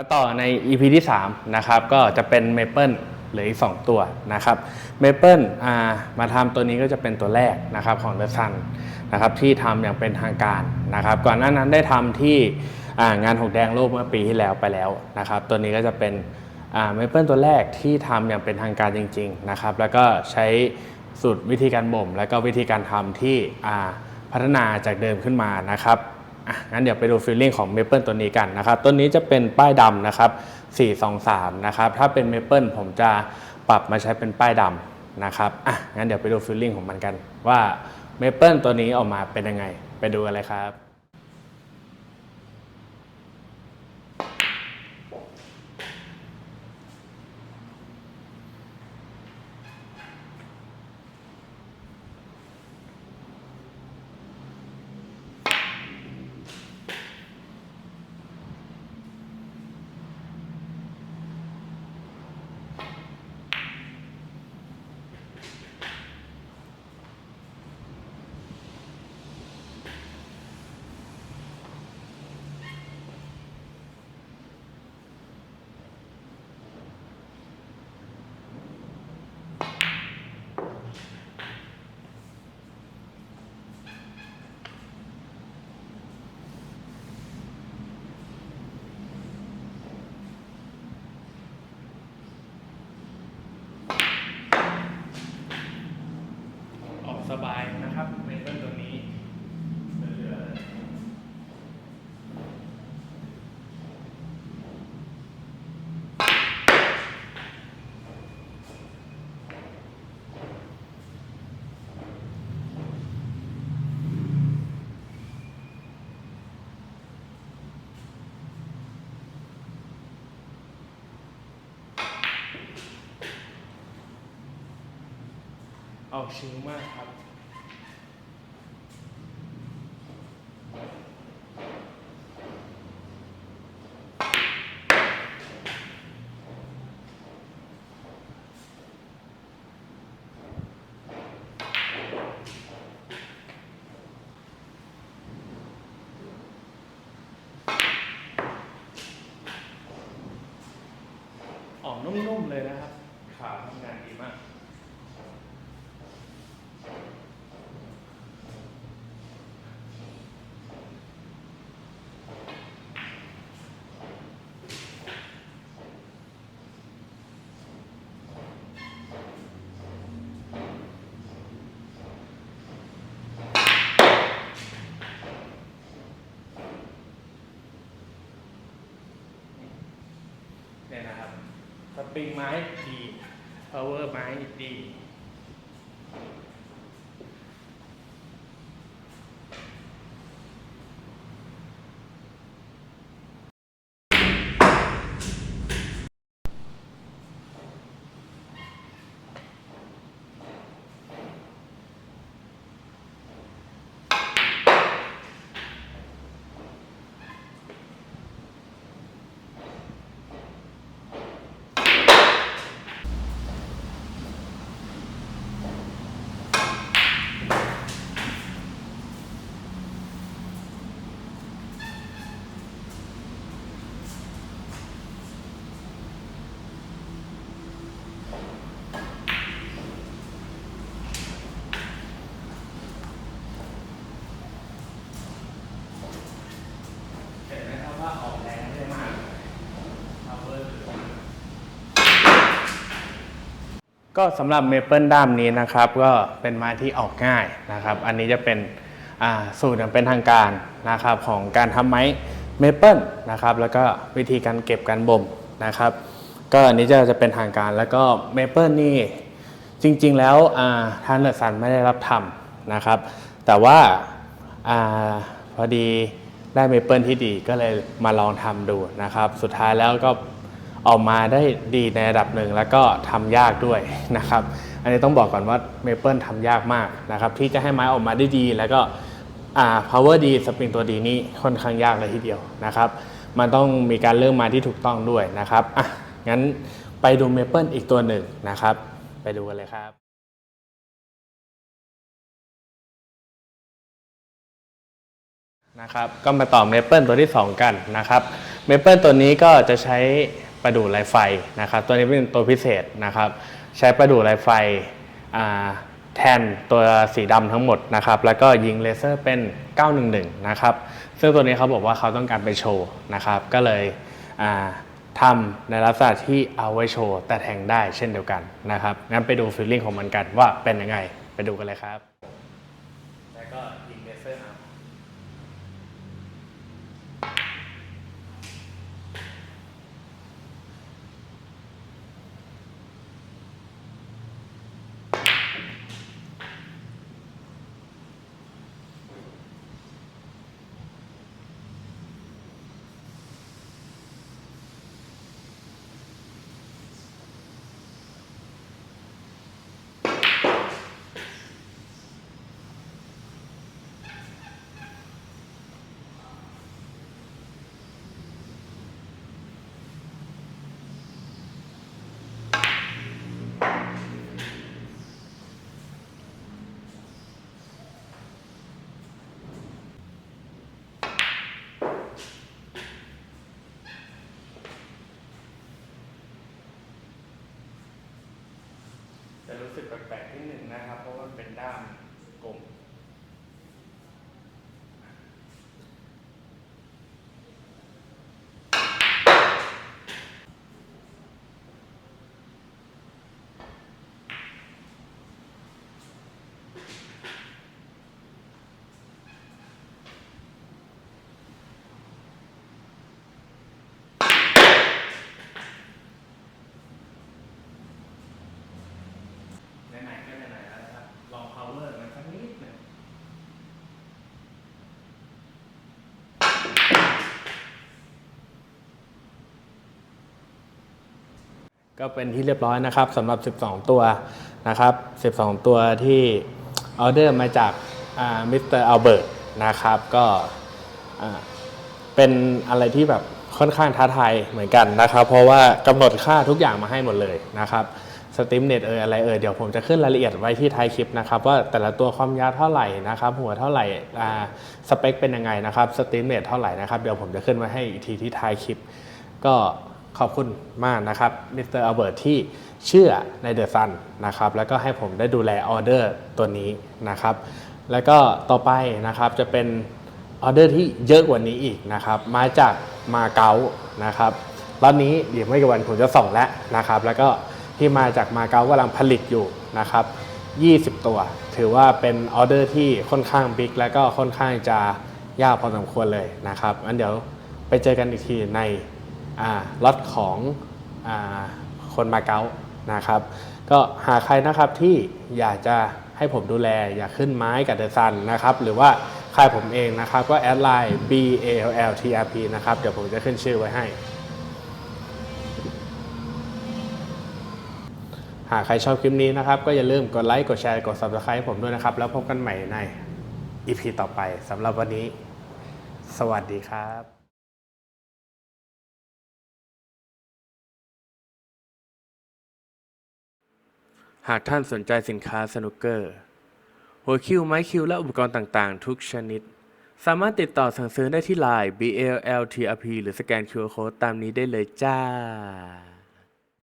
มาต่อใน EP ที่ 3 นะครับ ก็จะเป็นเมเปิลเหลืออีก 2 ตัวนะครับเมเปิลมาทำตัวนี้ก็จะเป็นตัวแรกนะครับของ The Sun นะครับที่ทำอย่างเป็นทางการนะครับ ก่อนหน้านั้นได้ทำที่งานหงแดงโลกเมื่อปีที่แล้วไปแล้วนะครับ ตัวนี้ก็จะเป็นเมเปิลตัวแรกที่ทำอย่างเป็นทางการจริง ๆนะครับ แล้วก็ใช้สูตรวิธีการบ่ม และก็วิธีการทำที่อ่าพัฒนาจากเดิมขึ้นมานะครับ อะงั้นเดี๋ยวไปดูฟีลลิ่งของเมเปิลตัวนี้กันนะครับตัวนี้จะเป็นป้ายดำนะครับ 423 นะครับ ถ้าเป็นเมเปิลผมจะปรับมาใช้เป็นป้ายดำนะครับอะงั้นเดี๋ยวไปดูฟีลลิ่งของมันกัน ว่าเมเปิลตัวนี้ออกมาเป็นยังไง ไปดูกันเลยครับ ออกชิลมากครับออกนุ่มๆเลยนะครับ ขาทำงานดีมาก เนี่ยนะครับ ส ปริงไม้ดี power ไม้ดี เห็นไหมครับว่าออกแรงได้มาก power ก็สำหรับเมเปิลด้ามนี้นะครับก็เป็นไม้ที่ออกง่ายนะครับ อันนี้จะเป็นสูตรอย่างเป็นทางการนะครับของการทำไม้เมเปิลนะครับแล้วก็วิธีการเก็บการบ่มนะครับ ก็อันนี้จะจะเป็นทางการแล้วก็เมเปิลนี่จริงๆแล้วท่านเดอร์สันไม่ได้รับทำนะครับ แต่ว่าอาพอดีได้เมเปิลที่ดีก็เลยมาลองทำดูนะครับ สุดท้ายแล้วก็ ออกมาได้ดีในระดับหนึ่งแล้วก็ทำยากด้วยนะครับ อันนี้ต้องบอกก่อนว่าเมเปิลทำยากมากนะครับที่จะให้ไม้ออกมาได้ดี แล้วก็อ่า power ดีสปริงตัวดีนี่ค่อนข้างยากเลยทีเดียวนะครับ มันต้องมีการเลือกไม้ที่ถูกต้องด้วยนะครับอะงั้นไปดูเมเปิลอีกตัวหนึ่งนะครับ ไปดูกันเลยครับนะครับก็มาต่อเมเปิลตัวที่ 2 กันนะครับเมเปิลตัวนี้ก็จะใช้ ประดู่ลายไฟนะครับ ตัวนี้เป็นตัวพิเศษนะครับ ใช้ประดู่ลายไฟแทนตัวสีดำทั้งหมดนะครับ แล้วก็ยิงเลเซอร์เป็น 911 นะครับ ซึ่งตัวนี้เขาบอกว่าเขาต้องการไปโชว์นะครับ ก็เลยอ่าทำในลักษณะที่เอาไว้โชว์แต่แทงได้เช่นเดียวกันนะครับ งั้นไปดูฟีลลิ่งของมันกันว่าเป็นยังไง ไปดูกันเลยครับ แล้วก็ยิงเลเซอร์เอา รู้สึกแปลกๆที่หนึ่งนะครับ เพราะว่ามันเป็นด้าม ไหนๆก็ไหนๆแล้วนะครับ ลอง power มันสักนิดหนึ่ง ก็เป็นที่เรียบร้อยนะครับสำหรับ 12 ตัวนะครับ 12 ตัวที่ออเดอร์มาจากมิสเตอร์อัลเบิร์ตนะครับก็เป็นอะไรที่แบบค่อนข้างท้าทายเหมือนกันนะครับ เพราะว่ากำหนดค่าทุกอย่างมาให้หมดเลยนะครับสตรีมเน็ตเอออะไรเออเดี๋ยวผมจะขึ้นรายละเอียดไว้ที่ท้ายคลิปนะครับว่าแต่ละตัวความยาวเท่าไหร่นะครับ หัวเท่าไหร่อ่าสเปคเป็นยังไงนะครับสตรีมเน็ตเท่าไหร่นะครับเดี๋ยวผมจะขึ้นไว้ให้อีกทีที่ท้ายคลิป ก็ ขอบคุณมากนะครับมิสเตอร์อัลเบิร์ตที่เชื่อในเดอะซันนะครับแล้วก็ให้ผมได้ดูแลออเดอร์ตัวนี้นะครับ แล้วก็ต่อไปนะครับจะเป็นออเดอร์ที่เยอะกว่านี้อีกนะครับมาจากมาเก๊านะครับรอบนี้เดี๋ยวไม่กี่วันผมจะส่งแล้วนะครับ แล้วก็ที่มาจากมาเก๊ากำลังผลิตอยู่นะครับ20 ตัว ถือว่าเป็นออเดอร์ที่ค่อนข้างบิ๊กแล้วก็ค่อนข้างจะยากพอสมควรเลยนะครับงั้นเดี๋ยวไปเจอกันอีกทีใน ล็อตของอคนมาเก๊านะครับ ก็หาใครนะครับที่อยากจะให้ผมดูแลอยากขึ้นไม้กับเดอะซันนะครับ หรือว่าใครผมเองนะครับ ก็แอดไลน์ B A L L T R P นะครับ เดี๋ยวผมจะขึ้นชื่อไว้ให้ หากใครชอบคลิปนี้นะครับ ก็อย่าลืมกดไลค์ กดแชร์ กด Subscribe ให้ผมด้วยนะครับ แล้วพบกันใหม่ใน EP ต่อไปสำหรับวันนี้ สวัสดีครับ หากท่านสนใจสินค้าสนุกเกอร์ หัวคิวไม้คิวและอุปกรณ์ต่างๆ ทุกชนิด สามารถติดต่อสั่งซื้อได้ที่ไลน์ BLLTRP หรือสแกน QR Code ตามนี้ได้เลยจ้า